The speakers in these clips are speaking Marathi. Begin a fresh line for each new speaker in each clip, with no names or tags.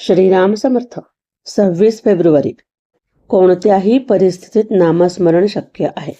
श्रीराम समर्थ. सव्वीस फेब्रुवारी. कोणत्याही परिस्थितीत नामस्मरण शक्य आहे.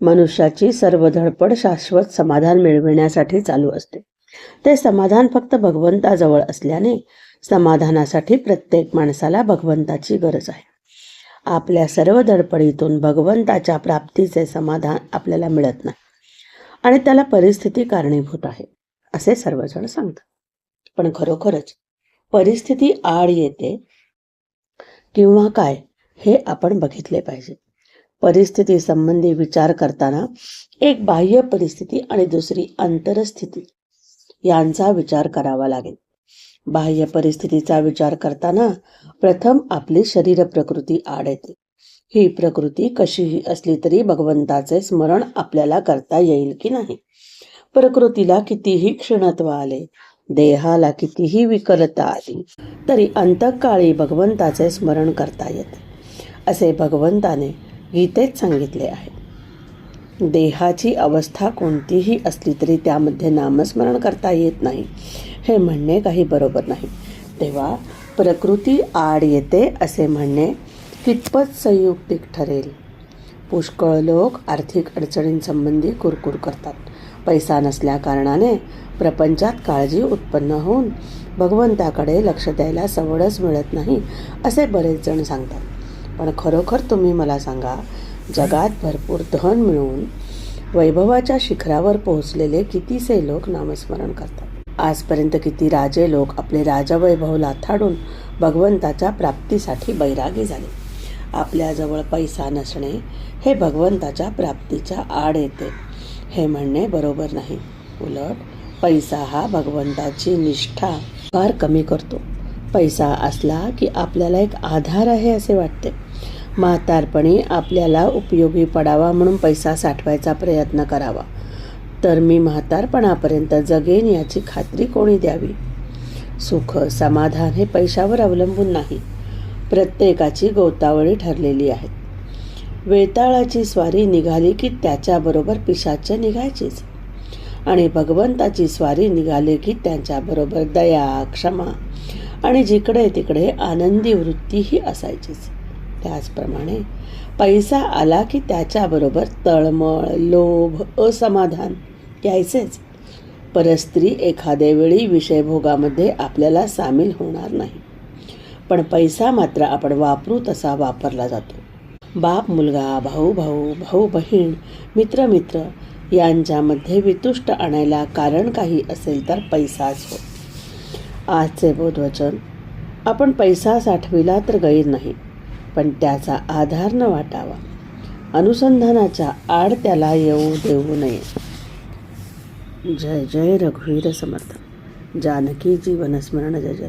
मनुष्याची सर्व धडपड शाश्वत समाधान मिळविण्यासाठी चालू असते. ते समाधान फक्त भगवंताजवळ असल्याने समाधानासाठी प्रत्येक माणसाला भगवंताची गरज आहे. आपल्या सर्व धडपडीतून भगवंताच्या प्राप्तीचे समाधान आपल्याला मिळत नाही. आणि त्याला परिस्थिती कारणीभूत आहे असे सर्वजण सांगतात. पण खरोखरच परिस्थिती आड येते किंवा काय हे आपण बघितले पाहिजे. परिस्थिती संबंधी विचार करताना एक बाह्य परिस्थिती आणि दुसरी अंतरस्थिती यांचा विचार करावा लागेल. बाह्य परिस्थितीचा विचार करताना प्रथम आपली शरीर प्रकृती आड येते. ही प्रकृती कशीही असली तरी भगवंताचे स्मरण आपल्याला करता येईल की नाही? प्रकृतीला कितीही क्षीणत्व आले देहाला कितीही विकलता आली तरी अंतकाळी भगवंताचे स्मरण करता येते. असे भगवंताने गीतेत सांगितले आहे. देहाची अवस्था कोणतीही असली तरी त्यामध्ये नामस्मरण करता येत नाही. हे म्हणणे काही बरोबर नाही. तेव्हा प्रकृती आड येते असे म्हणणे कितपत संयुक्तिक ठरेल? पुष्कळ लोक आर्थिक अडचणींसंबंधी कुरकुर करतात. पैसा नसल्या कारणाने प्रपंचात काळजी उत्पन्न होऊन भगवंताकडे लक्ष द्यायला सवडच मिळत नाही असे बरेच जण सांगतात. पण खरोखर तुम्ही मला सांगा जगात भरपूर धन मिळवून वैभवाच्या शिखरावर पोहोचलेले कितीसे लोक नामस्मरण करतात? आजपर्यंत किती राजे लोक आपले राजवैभव लाथाडून भगवंताच्या प्राप्तीसाठी बैरागी झाले. आपल्याजवळ पैसा नसणे हे भगवंताच्या प्राप्तीच्या आड येते. हे म्हणणे बरोबर नाही. उलट पैसा हा भगवंताची निष्ठा फार कमी करतो. पैसा असला की आपल्याला एक आधार आहे असे वाटते. म्हातारपणी आपल्याला उपयोगी पडावा म्हणून पैसा साठवायचा प्रयत्न करावा. तर मी म्हातारपणापर्यंत जगेन याची खात्री कोणी द्यावी? सुख समाधान हे पैशावर अवलंबून नाही. प्रत्येकाची गोतावळी ठरलेली आहे. वेताळाची स्वारी निघाली की त्याच्याबरोबर पिशाच्य निघायचीच. आणि भगवंताची स्वारी निघाली की त्यांच्याबरोबर दया क्षमा आणि जिकडे तिकडे आनंदी वृत्तीही असायचीच. त्याचप्रमाणे पैसा आला की त्याच्याबरोबर तळमळ लोभ असमाधान यायचेच. परस्त्री एखाद्या वेळी विषयभोगामध्ये आपल्याला सामील होणार नाही. पण पैसा मात्र आपण वापरू तसा वापरला जातो. बाप मुलगा भाऊ भाऊ भाऊ बहीण मित्र मित्र यांच्यामध्ये वितुष्ट आणायला कारण काही असेल तर पैसाच हो. आजचे बोधवचन आपण पैसा साठविला तर गैर नाही पण त्याचा आधार न वाटावा. अनुसंधानाच्या आड त्याला येऊ देऊ नये. जय जय रघुवीर समर्थ. जानकी जीवनस्मरण जय जय